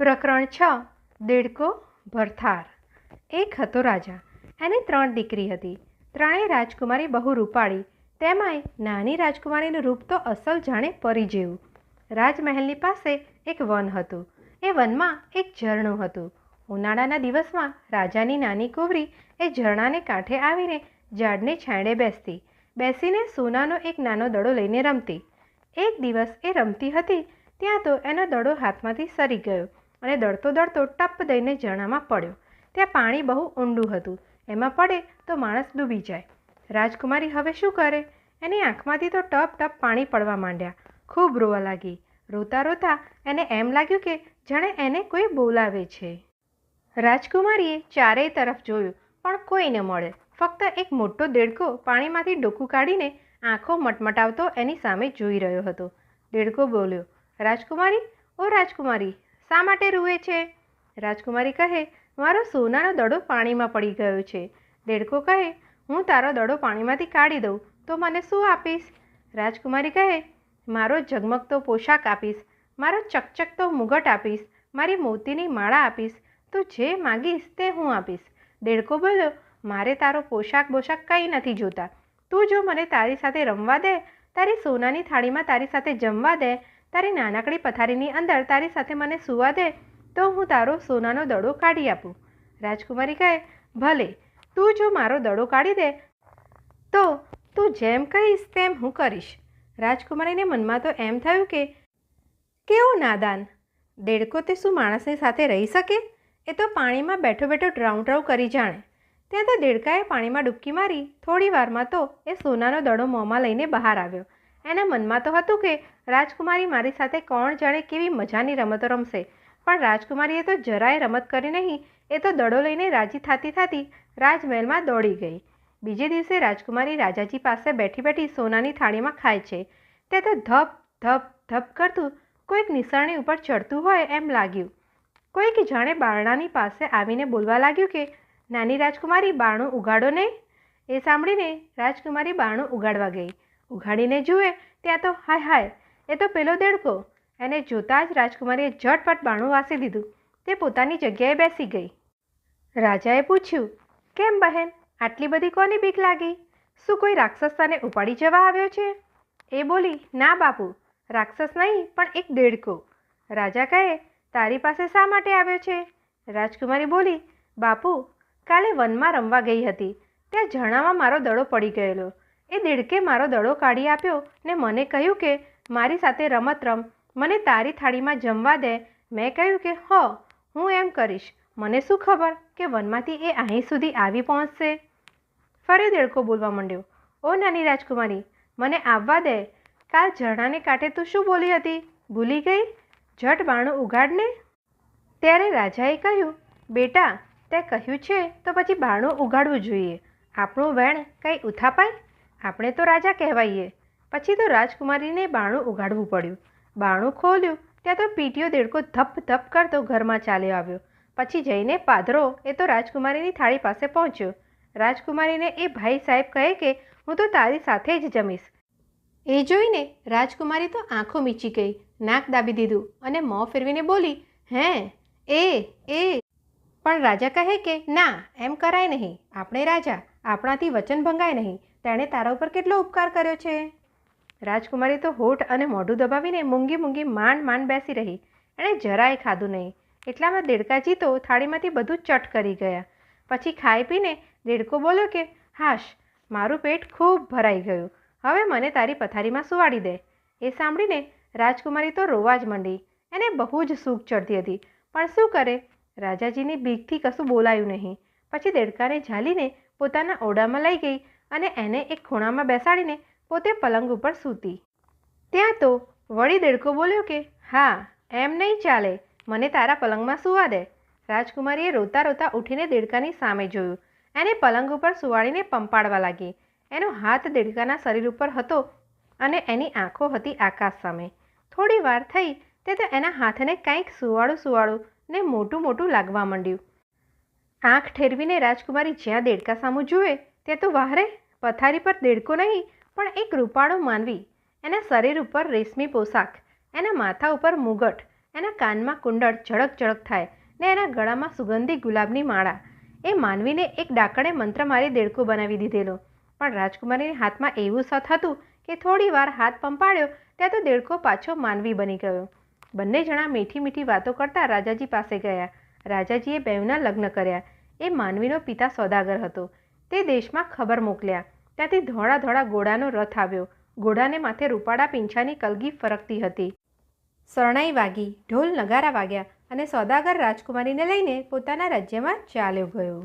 પ્રકરણ છ, દેડકો, ભરથાર. એક હતો રાજા. એને ત્રણ દીકરી હતી. ત્રણેય રાજકુમારી બહુ રૂપાળી. તેમાંય નાની રાજકુમારીનું રૂપ તો અસલ જાણે પરી જેવું. રાજમહેલની પાસે એક વન હતું. એ વનમાં એક ઝરણું હતું. ઉનાળાના દિવસમાં રાજાની નાની કુંવરી એ ઝરણાને કાંઠે આવીને ઝાડને છાંયડે બેસતી. બેસીને સોનાનો એક નાનો દડો લઈને રમતી. એક દિવસ એ રમતી હતી, ત્યાં તો એનો દડો હાથમાંથી સરી ગયો. અને દડતો દડતો ટપ દઈને ઝરણામાં પડ્યો. ત્યાં પાણી બહુ ઊંડું હતું. એમાં પડે તો માણસ ડૂબી જાય. રાજકુમારી હવે શું કરે? એની આંખમાંથી તો ટપ ટપ પાણી પડવા માંડ્યા. ખૂબ રોવા લાગી. રોતા રોતા એને એમ લાગ્યું કે જાણે એને કોઈ બોલાવે છે. રાજકુમારીએ ચારેય તરફ જોયું, પણ કોઈને મળે. ફક્ત એક મોટો દેડકો પાણીમાંથી ડોકું કાઢીને આંખો મટમટાવતો એની સામે જોઈ રહ્યો હતો. દેડકો બોલ્યો, રાજકુમારી? ઓ રાજકુમારી શા માટે રૂએ છે? રાજકુમારી કહે, મારો સોનાનો દડો પાણીમાં પડી ગયો છે. દેડકો કહે, હું તારો દડો પાણીમાંથી કાઢી દઉં, તો મને શું આપીશ? રાજકુમારી કહે, મારો ઝગમગતો પોશાક આપીશ, મારો ચકચકતો મુગટ આપીશ, મારી મોતીની માળા આપીશ, તું જે માગીશ તે હું આપીશ. દેડકો બોલ્યો, મારે તારો પોશાક બોશાક કંઈ નથી જોતા. તું જો મને તારી સાથે રમવા દે, તારી સોનાની થાળીમાં તારી સાથે જમવા દે તારી નાનકડી પથારીની અંદર તારી સાથે મને સૂવા દે, તો હું તારો સોનાનો દડો કાઢી આપું. રાજકુમારી કહે, ભલે, તું જો મારો દડો કાઢી દે, તો તું જેમ કહીશ તેમ હું કરીશ. રાજકુમારીને મનમાં તો એમ થયું કે, કેવું નાદાન, દેડકો તે શું માણસની સાથે રહી શકે? એ તો પાણીમાં બેઠો બેઠો ડ્રાઉં ડ્રાઉં કરી જાણે. ત્યાં તો દેડકાએ પાણીમાં ડૂબકી મારી, થોડી વારમાં તો એ સોનાનો દડો મોંમાં લઈને બહાર આવ્યો. એના મનમાં તો હતું કે રાજકુમારી મારી સાથે કોણ જાણે કેવી મજાની રમતો રમશે. પણ રાજકુમારીએ તો જરાય રમત કરી નહીં, એ તો દડો લઈને રાજી થાતી થાતી રાજમહેલમાં દોડી ગઈ. બીજે દિવસે રાજકુમારી રાજાજી પાસે બેઠી બેઠી સોનાની થાળીમાં ખાય છે. તે તો ધપ ધપ ધપ કરતું કોઈક નિસરણી ઉપર ચડતું હોય એમ લાગ્યું. કોઈક જાણે બારણાની પાસે આવીને બોલવા લાગ્યું કે, નાની રાજકુમારી, બારણું ઉગાડો ને. એ સાંભળીને રાજકુમારી બારણું ઉગાડવા ગઈ. ઉઘાડીને જુએ ત્યાં તો હાય હાય, એ તો પેલો દેડકો. એને જોતાં જ રાજકુમારીએ ઝટપટ બાણું વાસી દીધું. તે પોતાની જગ્યાએ બેસી ગઈ. રાજાએ પૂછ્યું, કેમ બહેન, આટલી બધી કોની બીક લાગી? શું કોઈ રાક્ષસ તને ઉપાડી જવા આવ્યો છે? એ બોલી, ના બાપુ, રાક્ષસ નહીં, પણ એક દેડકો. રાજા કહે, તારી પાસે શા માટે આવ્યો છે? રાજકુમારી બોલી, બાપુ, કાલે વનમાં રમવા ગઈ હતી. ત્યાં ઝરણામાં મારો દડો પડી ગયેલો. એ દેડકે મારો દડો કાઢી આપ્યો ને મને કહ્યું કે, મારી સાથે રમત રમ. મને તારી થાળીમાં જમવા દે. મેં કહ્યું કે, હ, હું એમ કરીશ. મને શું ખબર કે વનમાંથી એ અહીં સુધી આવી પહોંચશે? ફરી દેડકો બોલવા માંડ્યો. ઓ નાની રાજકુમારી, મને આવવા દે. કાલ ઝરણાને કાંઠે તું શું બોલી હતી? ભૂલી ગઈ? ઝટ બાણું ઉગાડને ત્યારે રાજાએ કહ્યું, બેટા, તે કહ્યું છે તો પછી બારણું ઉગાડવું જોઈએ. આપણું વેણ કંઈ ઉથાપાય? આપણે તો રાજા કહેવાઈએ. પછી તો રાજકુમારીને બાણું ઉગાડવું પડ્યું. બાણું ખોલ્યું, ત્યાં તો પીટીઓ દેડકો ધપ ધપ કરતો ઘરમાં ચાલ્યો આવ્યો. પછી જઈને પાધરો એ તો રાજકુમારીની થાળી પાસે પહોંચ્યો. રાજકુમારીને એ ભાઈ સાહેબ કહે કે, હું તો તારી સાથે જ જમીશ. એ જોઈને રાજકુમારી તો આંખો મીચી ગઈ. નાક દાબી દીધું અને મોં ફેરવીને બોલી, હે, એ એ. પણ રાજા કહે કે, ના, એમ કરાય નહીં. આપણે રાજા, આપણાથી વચન ભંગાય નહીં. તેણે તારા ઉપર કેટલો ઉપકાર કર્યો છે? રાજકુમારી તો હોઠ અને મોઢું દબાવીને મૂંગી મૂંગી માંડ માંડ બેસી રહી. એણે જરાય ખાધું નહીં. એટલામાં દેડકાજી તો થાળીમાંથી બધું ચટ કરી ગયા. પછી ખાઈ પીને દેડકો બોલ્યો કે, હાશ, મારું પેટ ખૂબ ભરાઈ ગયું. હવે મને તારી પથારીમાં સુવાડી દે. એ સાંભળીને રાજકુમારી તો રોવા જ માંડી. એને બહુ જ સૂક ચડતી હતી. પણ શું કરે? રાજાજીની બીકથી કશું બોલાયું નહીં. પછી દેડકાને ઝાલીને પોતાના ઓરડામાં લઈ ગઈ અને એને એક ખૂણામાં બેસાડીને પોતે પલંગ ઉપર સૂતી. ત્યાં તો વળી દેડકો બોલ્યો કે, હા, એમ નહીં ચાલે. મને તારા પલંગમાં સુવા દે. રાજકુમારીએ રોતા રોતા ઉઠીને દેડકાની સામે જોયું. એને પલંગ ઉપર સુવાડીને પંપાડવા લાગી. એનો હાથ દેડકાના શરીર ઉપર હતો અને એની આંખો હતી આકાશ સામે. થોડી વાર થઈ તે તો એના હાથને કંઈક સુવાળું સુવાળું ને મોટું મોટું લાગવા માંડ્યું. આંખ ઠેરવીને રાજકુમારી જ્યાં દેડકા સામું જુએ ત્યાં તો વાહરે, પથારી પર દેડકો નહીં, પણ એક રૂપાળો માનવી. એના શરીર ઉપર રેશમી પોશાક, એના માથા ઉપર મુગટ, એના કાનમાં કુંડળ ઝડક ઝડક થાય, ને એના ગળામાં સુગંધી ગુલાબની માળા. એ માનવીને એક ડાકણે મંત્ર મારી દેડકો બનાવી દીધેલો. પણ રાજકુમારીને હાથમાં એવું સત હતું કે થોડી વાર હાથ પંપાડ્યો ત્યાં તો દેડકો પાછો માનવી બની ગયો. બંને જણા મીઠી મીઠી વાતો કરતા રાજાજી પાસે ગયા. રાજાજીએ બેવના લગ્ન કર્યા. એ માનવીનો પિતા સોદાગર હતો. તે દેશમાં ખબર મોકલ્યા. ત્યાંથી ધોળા ધોળા ઘોડાનો રથ આવ્યો. ઘોડાને માથે રૂપાળા પીંછાની કલગી ફરકતી હતી. શરણાઈ વાગી, ઢોલ નગારા વાગ્યા અને સોદાગર રાજકુમારીને લઈને પોતાના રાજ્યમાં ચાલ્યો ગયો.